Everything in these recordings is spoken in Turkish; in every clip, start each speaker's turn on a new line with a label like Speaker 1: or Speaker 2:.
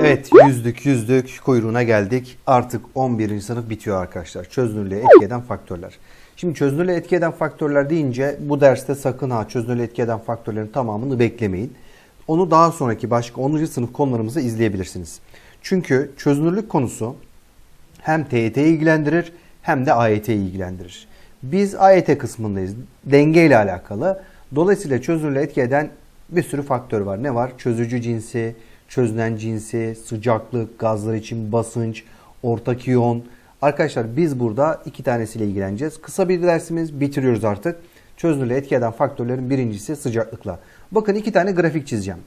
Speaker 1: Evet yüzdük yüzdük kuyruğuna geldik. Artık 11. sınıf bitiyor arkadaşlar. Çözünürlüğe etki eden faktörler. Şimdi çözünürlüğe etki eden faktörler deyince bu derste sakın ha çözünürlüğe etki eden faktörlerin tamamını beklemeyin. Onu daha sonraki başka 10. sınıf konularımızda izleyebilirsiniz. Çünkü çözünürlük konusu hem TYT'yi ilgilendirir hem de AYT'yi ilgilendirir. Biz AYT kısmındayız. Denge ile alakalı. Dolayısıyla çözünürlüğe etki eden bir sürü faktör var. Ne var? Çözücü cinsi, çözünen cinsi, sıcaklık, gazlar için basınç, ortak iyon. Arkadaşlar biz burada iki tanesiyle ilgileneceğiz. Kısa bir dersimiz bitiriyoruz artık. Çözünürlüğe etki eden faktörlerin birincisi sıcaklıkla. Bakın iki tane grafik çizeceğim.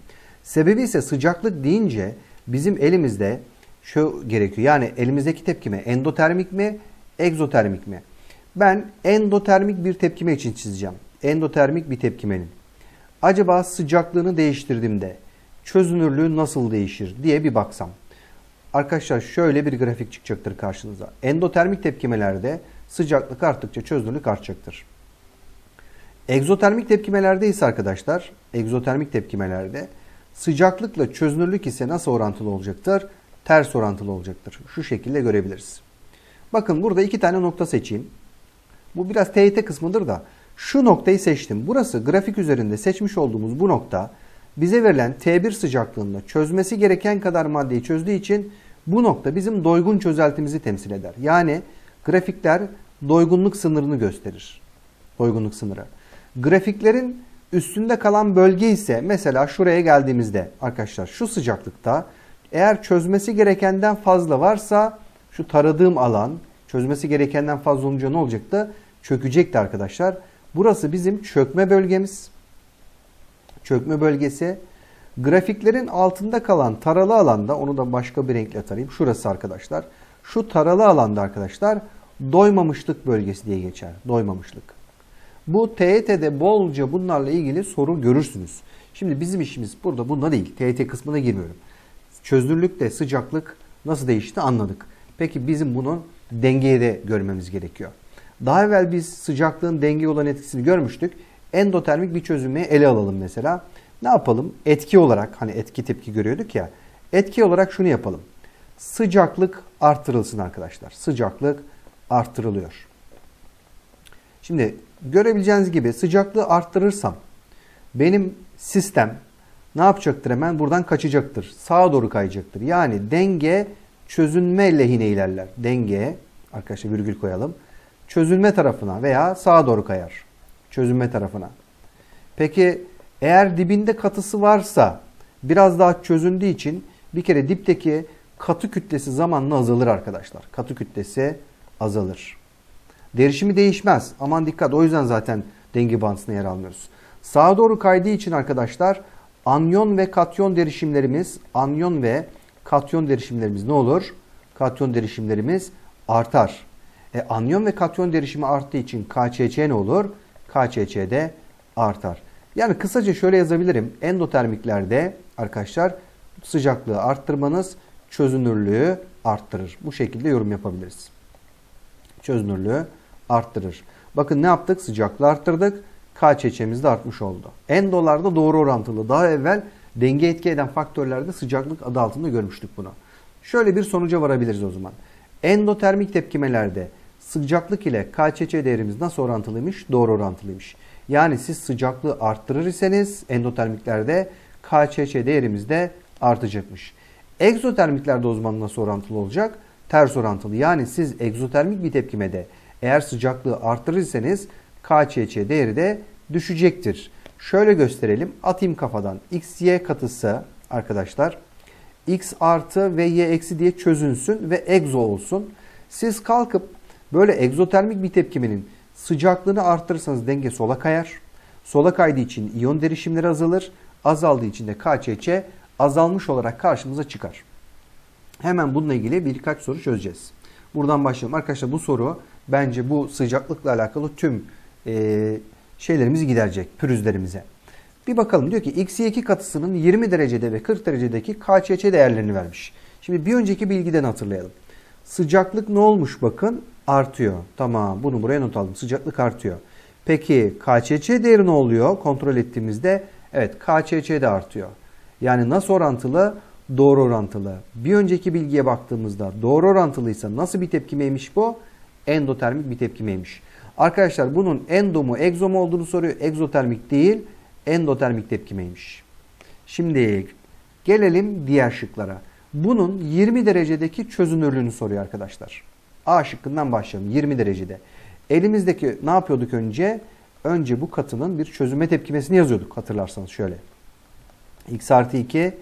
Speaker 1: Sebebi ise sıcaklık deyince bizim elimizde şu gerekiyor. Yani elimizdeki tepkime endotermik mi, egzotermik mi? Ben endotermik bir tepkime için çizeceğim. Endotermik bir tepkimenin. Acaba sıcaklığını değiştirdiğimde çözünürlüğü nasıl değişir diye bir baksam. Arkadaşlar şöyle bir grafik çıkacaktır karşınıza. Endotermik tepkimelerde sıcaklık arttıkça çözünürlük artacaktır. Egzotermik tepkimelerde ise arkadaşlar, egzotermik tepkimelerde sıcaklıkla çözünürlük ise nasıl orantılı olacaktır? Ters orantılı olacaktır. Şu şekilde görebiliriz. Bakın burada iki tane nokta seçeyim. Bu biraz TYT kısmıdır da şu noktayı seçtim. Burası grafik üzerinde seçmiş olduğumuz bu nokta bize verilen T1 sıcaklığında çözmesi gereken kadar maddeyi çözdüğü için bu nokta bizim doygun çözeltimizi temsil eder. Yani grafikler doygunluk sınırını gösterir. Doygunluk sınırı. Grafiklerin üstünde kalan bölge ise mesela şuraya geldiğimizde arkadaşlar şu sıcaklıkta eğer çözmesi gerekenden fazla varsa şu taradığım alan çözmesi gerekenden fazla olunca ne olacaktı? Çökecekti arkadaşlar. Burası bizim çökme bölgemiz. Çökme bölgesi. Grafiklerin altında kalan taralı alanda onu da başka bir renkle tarayayım. Şurası arkadaşlar. Şu taralı alanda arkadaşlar doymamışlık bölgesi diye geçer. Doymamışlık. Bu TYT'de bolca bunlarla ilgili soru görürsünüz. Şimdi bizim işimiz burada bunda değil. TYT kısmına girmiyorum. Çözünürlükte sıcaklık nasıl değişti anladık. Peki bizim bunu dengeye de görmemiz gerekiyor. Daha evvel biz sıcaklığın dengeye olan etkisini görmüştük. Endotermik bir çözümü ele alalım mesela. Ne yapalım? Etki olarak hani etki tepki görüyorduk ya. Etki olarak şunu yapalım. Sıcaklık arttırılsın arkadaşlar. Sıcaklık arttırılıyor. Şimdi görebileceğiniz gibi sıcaklığı arttırırsam benim sistem ne yapacaktır hemen? Buradan kaçacaktır. Sağa doğru kayacaktır. Yani denge çözünme lehine ilerler. Denge arkadaşlar virgül koyalım. Çözülme tarafına veya sağa doğru kayar. Çözünme tarafına. Peki eğer dibinde katısı varsa biraz daha çözündüğü için bir kere dipteki katı kütlesi zamanla azalır arkadaşlar. Katı kütlesi azalır. Derişimi değişmez. Aman dikkat o yüzden zaten denge bantısına yer almıyoruz. Sağa doğru kaydığı için arkadaşlar anyon ve katyon derişimlerimiz, anyon ve katyon derişimlerimiz ne olur? Katyon derişimlerimiz artar. E, anyon ve katyon derişimi arttığı için KÇÇ ne olur? KÇÇ de artar. Yani kısaca şöyle yazabilirim. Endotermiklerde arkadaşlar sıcaklığı arttırmanız çözünürlüğü arttırır. Bu şekilde yorum yapabiliriz. Çözünürlüğü arttırır. Bakın ne yaptık? Sıcaklığı arttırdık. KÇÇ'miz de artmış oldu. Endolarda doğru orantılı. Daha evvel denge etki eden faktörlerde sıcaklık adı altında görmüştük bunu. Şöyle bir sonuca varabiliriz o zaman. Endotermik tepkimelerde sıcaklık ile KÇÇ değerimiz nasıl orantılıymış? Doğru orantılıymış. Yani siz sıcaklığı arttırır iseniz endotermiklerde KÇÇ değerimiz de artacakmış. Egzotermiklerde o zaman nasıl orantılı olacak? Ters orantılı. Yani siz egzotermik bir tepkimede eğer sıcaklığı arttırırsanız KÇÇ değeri de düşecektir. Şöyle gösterelim. Atayım kafadan. XY katısı arkadaşlar x artı ve y eksi diye çözünsün ve egzo olsun. Siz kalkıp böyle egzotermik bir tepkimenin sıcaklığını arttırırsanız denge sola kayar. Sola kaydığı için iyon derişimleri azalır. Azaldığı için de KÇÇ azalmış olarak karşımıza çıkar. Hemen bununla ilgili birkaç soru çözeceğiz. Buradan başlayalım. Arkadaşlar bu soru bence bu sıcaklıkla alakalı tüm e, şeylerimizi giderecek, pürüzlerimize. Bir bakalım diyor ki X2 katısının 20 derecede ve 40 derecedeki KÇÇ değerlerini vermiş. Şimdi bir önceki bilgiden hatırlayalım. Sıcaklık ne olmuş bakın? Artıyor. Tamam bunu buraya not aldım. Sıcaklık artıyor. Peki KÇÇ değeri ne oluyor? Kontrol ettiğimizde evet KÇÇ de artıyor. Yani nasıl orantılı? Doğru orantılı. Bir önceki bilgiye baktığımızda doğru orantılıysa nasıl bir tepkimeymiş bu? Endotermik bir tepkimeymiş. Arkadaşlar bunun endo mu egzo mu olduğunu soruyor. Egzotermik değil endotermik tepkimeymiş. Şimdi gelelim diğer şıklara. Bunun 20 derecedeki çözünürlüğünü soruyor arkadaşlar. A şıkkından başlayalım 20 derecede. Elimizdeki ne yapıyorduk önce? Önce bu katının bir çözüme tepkimesini yazıyorduk hatırlarsanız şöyle. X artı 2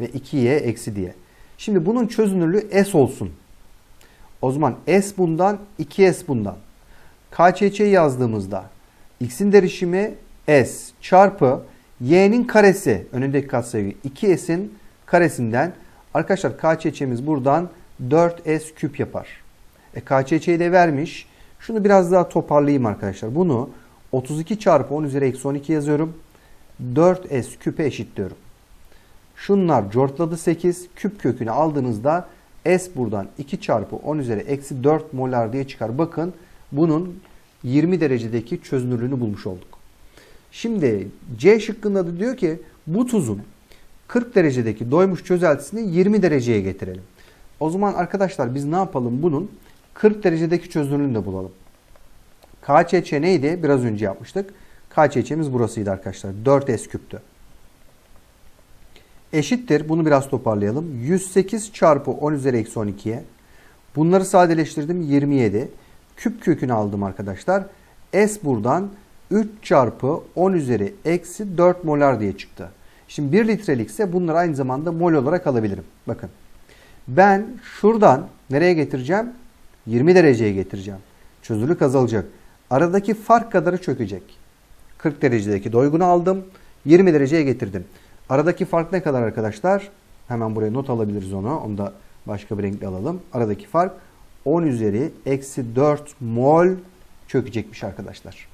Speaker 1: ve 2y eksi diye. Şimdi bunun çözünürlüğü S olsun. O zaman S bundan 2S bundan. KÇÇ yazdığımızda X'in derişimi S çarpı Y'nin karesi önündeki katsayı 2S'in karesinden arkadaşlar KÇÇ'miz buradan 4S küp yapar. E, KÇÇ'yi de vermiş. Şunu biraz daha toparlayayım arkadaşlar. Bunu 32 çarpı 10 üzeri eksi 12 yazıyorum. 4S küpe eşitliyorum. Şunlar cortladı 8. Küp kökünü aldığınızda S buradan 2 çarpı 10 üzeri eksi 4 molar diye çıkar. Bakın bunun 20 derecedeki çözünürlüğünü bulmuş olduk. Şimdi C şıkkında da diyor ki bu tuzun 40 derecedeki doymuş çözeltisini 20 dereceye getirelim. O zaman arkadaşlar biz ne yapalım bunun 40 derecedeki çözünürlüğünü de bulalım. KÇÇ neydi? Biraz önce yapmıştık. KÇÇ'miz burasıydı arkadaşlar. 4S küptü. Eşittir. Bunu biraz toparlayalım. 108 çarpı 10 üzeri eksi 12'ye. Bunları sadeleştirdim. 27. Küp kökünü aldım arkadaşlar. S buradan 3 çarpı 10 üzeri eksi 4 molar diye çıktı. Şimdi 1 litrelikse bunları aynı zamanda mol olarak alabilirim. Bakın. Ben şuradan nereye getireceğim? 20 dereceye getireceğim. Çözünürlük azalacak. Aradaki fark kadarı çökecek. 40 derecedeki doygunu aldım. 20 dereceye getirdim. Aradaki fark ne kadar arkadaşlar? Hemen buraya not alabiliriz onu. Onu da başka bir renkle alalım. Aradaki fark 10 üzeri eksi 4 mol çökecekmiş arkadaşlar.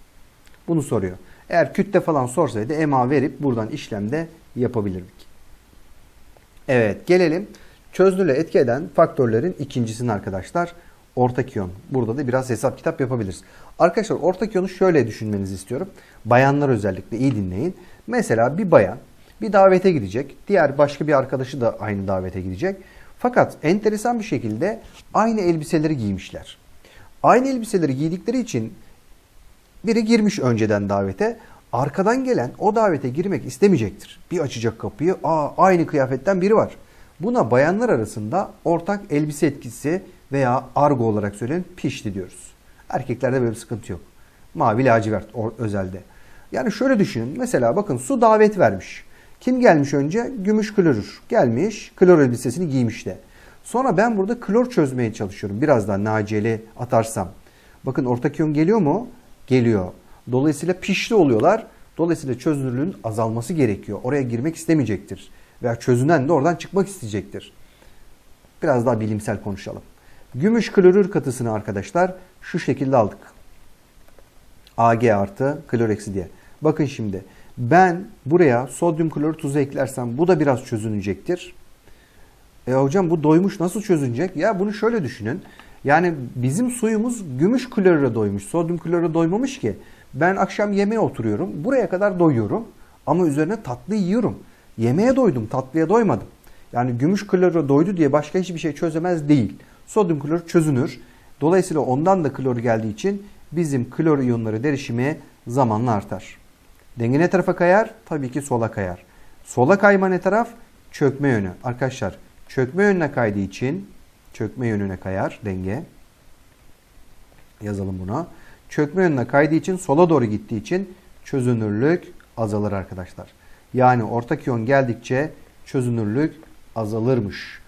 Speaker 1: Bunu soruyor. Eğer kütle falan sorsaydı EMA verip buradan işlemde yapabilirdik. Evet gelelim çözünürlüğe etki eden faktörlerin ikincisini arkadaşlar. Ortak iyon. Burada da biraz hesap kitap yapabiliriz. Arkadaşlar ortak iyonu şöyle düşünmenizi istiyorum. Bayanlar özellikle iyi dinleyin. Mesela bir bayan bir davete gidecek. Diğer başka bir arkadaşı da aynı davete gidecek. Fakat enteresan bir şekilde aynı elbiseleri giymişler. Aynı elbiseleri giydikleri için biri girmiş önceden davete. Arkadan gelen o davete girmek istemeyecektir. Bir açacak kapıyı. Aa aynı kıyafetten biri var. Buna bayanlar arasında ortak elbise etkisi veya argo olarak söylenen pişti diyoruz. Erkeklerde böyle bir sıkıntı yok. Mavi lacivert özelde. Yani şöyle düşünün. Mesela bakın su davet vermiş. Kim gelmiş önce? Gümüş klorür. Gelmiş klor elbisesini giymiş de. Sonra ben burada klor çözmeye çalışıyorum. Biraz daha naceli atarsam. Bakın ortak iyon geliyor mu? Geliyor. Dolayısıyla pişli oluyorlar. Dolayısıyla çözünürlüğün azalması gerekiyor. Oraya girmek istemeyecektir. Veya çözünen de oradan çıkmak isteyecektir. Biraz daha bilimsel konuşalım. Gümüş klorür katısını arkadaşlar şu şekilde aldık. Ag artı klor eksi diye. Bakın şimdi ben buraya sodyum klorür tuzu eklersem bu da biraz çözünecektir. E hocam bu doymuş nasıl çözünecek? Ya bunu şöyle düşünün. Yani bizim suyumuz gümüş klorüre doymuş. Sodyum klorüre doymamış ki. Ben akşam yemeğe oturuyorum. Buraya kadar doyuyorum. Ama üzerine tatlı yiyorum. Yemeğe doydum, tatlıya doymadım. Yani gümüş klorüre doydu diye başka hiçbir şey çözemez değil. Sodyum klor çözünür. Dolayısıyla ondan da klor geldiği için bizim klor iyonları derişimi zamanla artar. Denge ne tarafa kayar? Tabii ki sola kayar. Sola kayma ne taraf? Çökme yönü. Arkadaşlar çökme yönüne kaydığı için çökme yönüne kayar denge. Yazalım buna. Çökme yönüne kaydığı için sola doğru gittiği için çözünürlük azalır arkadaşlar. Yani ortak iyon geldikçe çözünürlük azalırmış.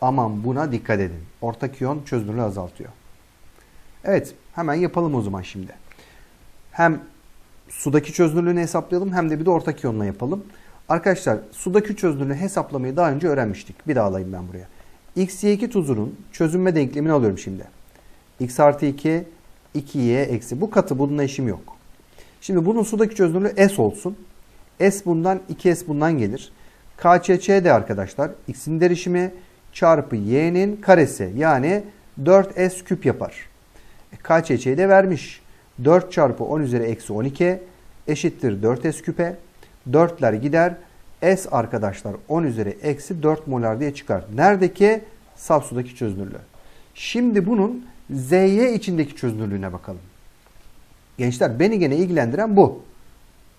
Speaker 1: Aman buna dikkat edin. Ortak iyon çözünürlüğü azaltıyor. Evet hemen yapalım o zaman şimdi. Hem sudaki çözünürlüğünü hesaplayalım hem de bir de ortak iyonla yapalım. Arkadaşlar sudaki çözünürlüğünü hesaplamayı daha önce öğrenmiştik. Bir daha alayım ben buraya. XY2 tuzunun çözünme denklemini alıyorum şimdi. X artı 2, 2Y eksi. Bu katı bununla işim yok. Şimdi bunun sudaki çözünürlüğü S olsun. S bundan 2S bundan gelir. KÇÇ de arkadaşlar X'in derişimi çarpı Y'nin karesi yani 4S küp yapar. E, KÇÇ'yi de vermiş. 4 çarpı 10 üzeri eksi 12 eşittir 4S küpe. 4'ler gider. S arkadaşlar 10 üzeri eksi 4 molar diye çıkar. Neredeki? Saf sudaki çözünürlüğü. Şimdi bunun ZY içindeki çözünürlüğüne bakalım. Gençler beni gene ilgilendiren bu.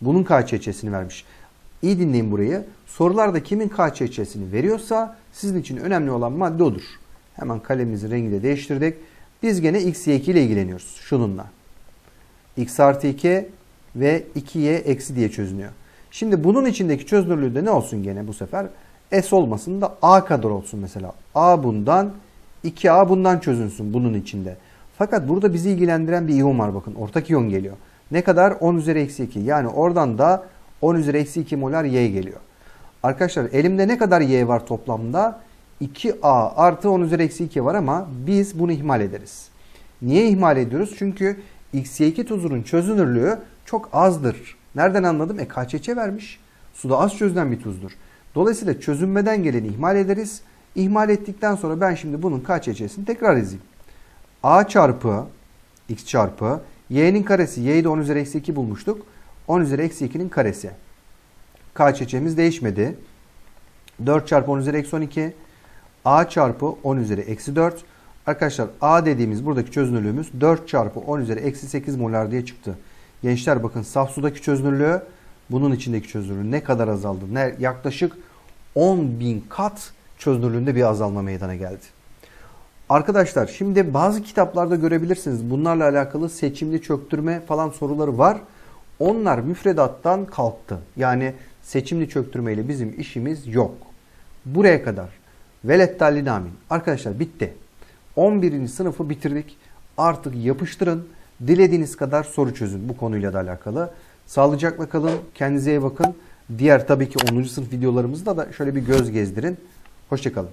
Speaker 1: Bunun KÇÇ'sini vermiş. İyi dinleyin burayı. Sorularda kimin KÇÇ'sini veriyorsa sizin için önemli olan madde odur. Hemen kalemimizin rengi de değiştirdik. Biz gene x, y 2 ile ilgileniyoruz. Şununla. x artı 2 ve 2y eksi diye çözünüyor. Şimdi bunun içindeki çözünürlüğü de ne olsun gene bu sefer? S olmasın da A kadar olsun mesela. A bundan 2A bundan çözünsün bunun içinde. Fakat burada bizi ilgilendiren bir iyon var bakın. Ortak iyon geliyor. Ne kadar? 10 üzeri eksi 2. Yani oradan da 10 üzeri eksi 2 molar Y geliyor. Arkadaşlar elimde ne kadar Y var toplamda? 2A artı 10 üzeri eksi 2 var ama biz bunu ihmal ederiz. Niye ihmal ediyoruz? Çünkü XY2 tuzunun çözünürlüğü çok azdır. Nereden anladım? E KÇÇ vermiş. Suda az çözünen bir tuzdur. Dolayısıyla çözünmeden geleni ihmal ederiz. İhmal ettikten sonra ben şimdi bunun KÇÇ'sini tekrar yazayım. A çarpı x çarpı y'nin karesi y'yi de 10 üzeri eksi 2 bulmuştuk. 10 üzeri eksi 2'nin karesi. KÇÇ'miz değişmedi. 4 çarpı 10 üzeri eksi 12. A çarpı 10 üzeri eksi 4. Arkadaşlar A dediğimiz buradaki çözünürlüğümüz 4 çarpı 10 üzeri eksi 8 molar diye çıktı. Gençler bakın saf sudaki çözünürlüğü bunun içindeki çözünürlüğü ne kadar azaldı? Ne, yaklaşık 10 bin kat çözünürlüğünde bir azalma meydana geldi. Arkadaşlar şimdi bazı kitaplarda görebilirsiniz. Bunlarla alakalı seçimli çöktürme falan soruları var. Onlar müfredattan kalktı. Yani seçimli çöktürmeyle bizim işimiz yok. Buraya kadar. Velettallin amin. Arkadaşlar bitti. 11. sınıfı bitirdik. Artık yapıştırın. Dilediğiniz kadar soru çözün bu konuyla da alakalı. Sağlıcakla kalın. Kendinize iyi bakın. Diğer tabii ki 10. sınıf videolarımızda da şöyle bir göz gezdirin. Hoşçakalın.